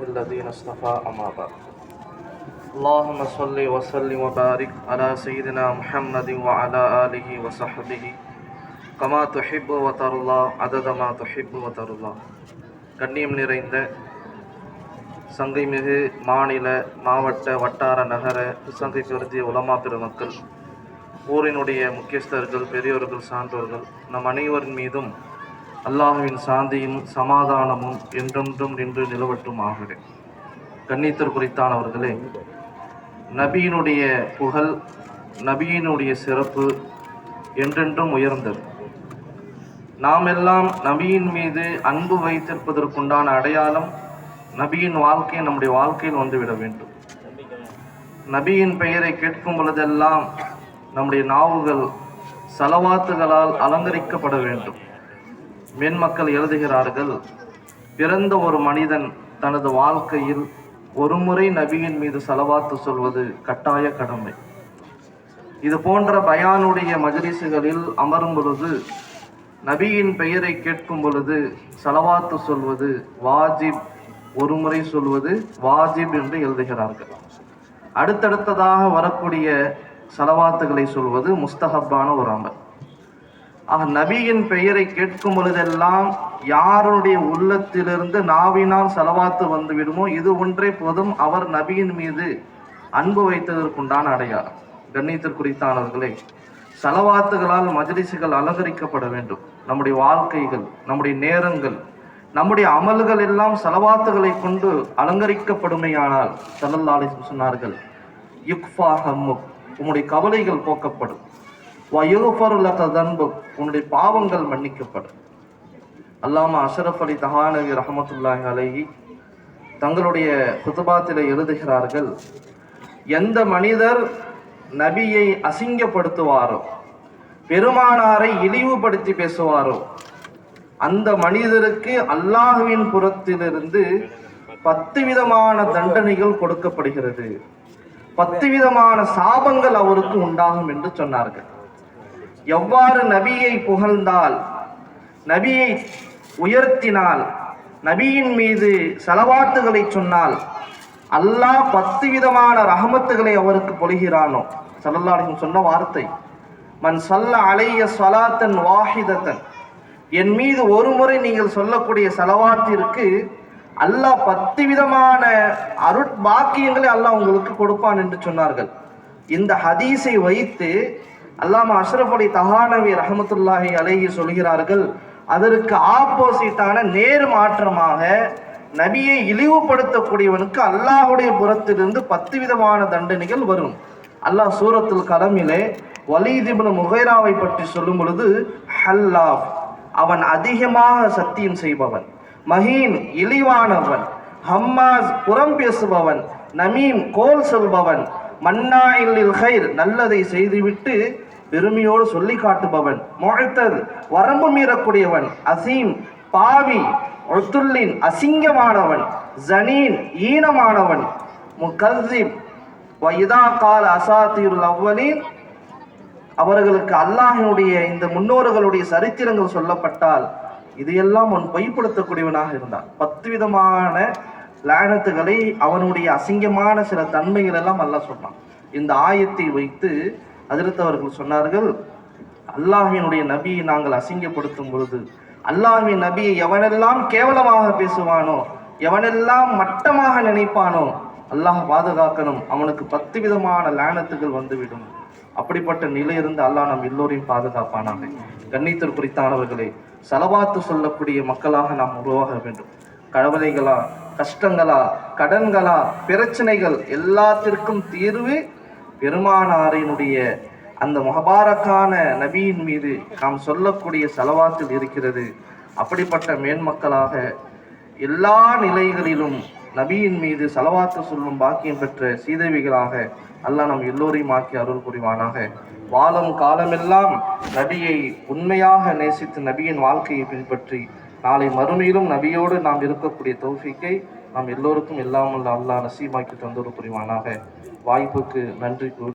الذين اصطفى أما بعد اللهم صل وسلم وبارك على سيدنا محمد وعلى آله وصحبه كما تحب وترضى عدد ما تحب وترضى கண்ணியம் நிறைந்த சங்கைமிகு மாநில மாவட்ட வட்டார நகர சங்கை கருதிய உலமா பெருமக்கள் ஊரினுடைய முக்கியஸ்தர்கள் பெரியோர்கள் சான்றோர்கள் நம் அனைவரின் மீதும் அல்லாஹுவின் சாந்தியும் சமாதானமும் என்றென்றும் நின்று நிலவட்டும் ஆகுக கன்னித்தர் குறித்தானவர்களே நபியினுடைய புகழ் நபியினுடைய சிறப்பு என்றென்றும் உயர்ந்தது. நாம் எல்லாம் நபியின் மீது அன்பு வைத்திருப்பதற்குண்டான அடையாளம் நபியின் வாழ்க்கை நம்முடைய வாழ்க்கையில் வந்துவிட வேண்டும். நபியின் பெயரை கேட்கும் பொழுதெல்லாம் நம்முடைய நாவுகள் சலவாத்துகளால் அலங்கரிக்கப்பட வேண்டும். மேன்மக்கள் எழுதுகிறார்கள் பிறந்த ஒரு மனிதன் தனது வாழ்க்கையில் ஒரு முறை நபியின் மீது செலவாத்து சொல்வது கட்டாய கடமை. இது போன்ற பயானுடைய மஜ்லிஸுகளில் அமரும் பொழுது நபியின் பெயரை கேட்கும் பொழுது செலவாத்து சொல்வது வாஜிப் ஒரு முறை சொல்வது வாஜிப் என்று எழுதுகிறார்கள். அடுத்தடுத்ததாக வரக்கூடிய செலவாத்துகளை சொல்வது முஸ்தஹப்பான ஒரு அமல். ஆக நபியின் பெயரை கேட்கும் பொழுதெல்லாம் யாருடைய உள்ளத்திலிருந்து நாவினால் செலவாத்து வந்து விடுமோ இது ஒன்றே போதும் அவர் நபியின் மீது அன்பு வைத்ததற்குண்டான அடையாளம். கண்ணியத்திற்குறித்தானவர்களே செலவாத்துகளால் மஜ்லிசுகள் அலங்கரிக்கப்பட வேண்டும். நம்முடைய வாழ்க்கைகள் நம்முடைய நேரங்கள் நம்முடைய அமல்கள் எல்லாம் செலவாத்துகளை கொண்டு அலங்கரிக்கப்படுமையானால் சல்லல்லாஹு சொன்னார்கள் யுக்ஃபா ஹம்முக். உம்முடைய கவலைகள் போக்கப்படும். வயுஃபருலக தன்பு உன்னுடைய பாவங்கள் மன்னிக்கப்படும். அல்லாமா அஷரஃப் அலி தஹானவி ரஹமத்துல்லாஹி அலஹி தங்களுடைய குத்துபாத்திலே எழுதுகிறார்கள் எந்த மனிதர் நபியை அசிங்கப்படுத்துவாரோ பெருமானாரை இழிவுபடுத்தி பேசுவாரோ அந்த மனிதருக்கு அல்லாஹுவின் புறத்திலிருந்து பத்து விதமான தண்டனைகள் கொடுக்கப்படுகிறது. பத்து விதமான சாபங்கள் அவருக்கு உண்டாகும் என்று சொன்னார்கள். எவ்வாறு நபியை புகழ்ந்தால் நபியை உயர்த்தினால் நபியின் மீது செலவாத்துகளை சொன்னால் அல்லாஹ் பத்து விதமான ரஹமத்துகளை அவருக்கு பொழிகிறானோ. சல்லல்லாஹின் சொன்ன வார்த்தை மன் சல்ல அலைய சலாத்தன் வாஹிதத்தன். என் மீது ஒரு முறை நீங்கள் சொல்லக்கூடிய செலவாத்திற்கு அல்லாஹ் பத்து விதமான அருட்பாக்கியங்களை அல்லாஹ் உங்களுக்கு கொடுப்பான் என்று சொன்னார்கள். இந்த ஹதீஸை வைத்து அல்லாமா அஷ்ரஃப் அலி தஹானவி ரஹமத்துல்லாஹி அலேஹி சொல்கிறார்கள் அதற்கு ஆப்போசிட்டான நேர் மாற்றமாக நபியை இழிவுபடுத்தக்கூடியவனுக்கு அல்லாஹுடைய புறத்திலிருந்து பத்து விதமான தண்டனைகள் வரும். அல்லாஹ் சூரத்தில் கலமிலே வலிதிபின் முகைராவை பற்றி சொல்லும் பொழுது ஹல்லாஃப் அவன் அதிகமாக சத்தியம் செய்பவன். மஹீன் இழிவானவன். ஹம்மாஸ் புறம் பேசுபவன். நமீம் கோல் சொல்பவன். மன்னா இல்லில் ஹைர் நல்லதை செய்துவிட்டு பெருமையோடு சொல்லி காட்டுபவன். மொழித்தது வரம்பு மீறக்கூடியவன் அசீம் பாவி ஒத்துள்ளின் அசிங்கமானவன் ஜனீன் ஈனமானவன் முகசிப் வைதா கால் அசாத்தீருல் அவ்வலின். அவர்களுக்கு அல்லாஹினுடைய இந்த முன்னோர்களுடைய சரித்திரங்கள் சொல்லப்பட்டால் இதையெல்லாம் அவன் பொய்ப்படுத்தக்கூடியவனாக இருந்தான். பத்து விதமான லேனத்துகளை அவனுடைய அசிங்கமான சில தன்மைகள் எல்லாம் அல்ல சொன்னான். இந்த ஆயத்தை வைத்து அதிர்த்தவர்கள் சொன்னார்கள் அல்லாஹினுடைய நபியை நாங்கள் அசிங்கப்படுத்தும் பொழுது அல்லாஹின் நபியை எவனெல்லாம் கேவலமாக பேசுவானோ எவனெல்லாம் மட்டமாக நினைப்பானோ அல்லாஹ் பாதுகாக்கணும். அவனுக்கு பத்து விதமான லேனத்துகள் வந்துவிடும். அப்படிப்பட்ட நிலையிலிருந்து அல்லாஹ் நம் எல்லோரையும் பாதுகாப்பானாங்க கண்ணித்தர் குறித்தானவர்களே செலவாத்து சொல்லக்கூடிய மக்களாக நாம் உருவாக வேண்டும். கவலைகளா கஷ்டங்களா கடன்களா பிரச்சனைகள் எல்லாத்திற்கும் தீர்வு பெருமானாரினுடைய அந்த முகபாரக்கான நபியின் மீது நாம் சொல்லக்கூடிய செலவாத்தில் இருக்கிறது. அப்படிப்பட்ட மேன்மக்களாக எல்லா நிலைகளிலும் நபியின் மீது செலவாத்து சொல்லும் பாக்கியம் பெற்ற சீதேவிகளாக அல்லாஹ் நம் எல்லோரையும் ஆக்கி அருள் புரிவானாக. வாழும் காலமெல்லாம் நபியை உண்மையாக நேசித்து நபியின் வாழ்க்கையை பின்பற்றி நாளை மறுமையிலும் நபியோடு நாம் இருக்கக்கூடிய தௌஃபிக்கை நாம் எல்லோருக்கும் இல்லாமல் அல்லாஹ் நசீமாக்கி தந்தொரு புரிவானாக. வாய்ப்புக்கு நன்றி கூறி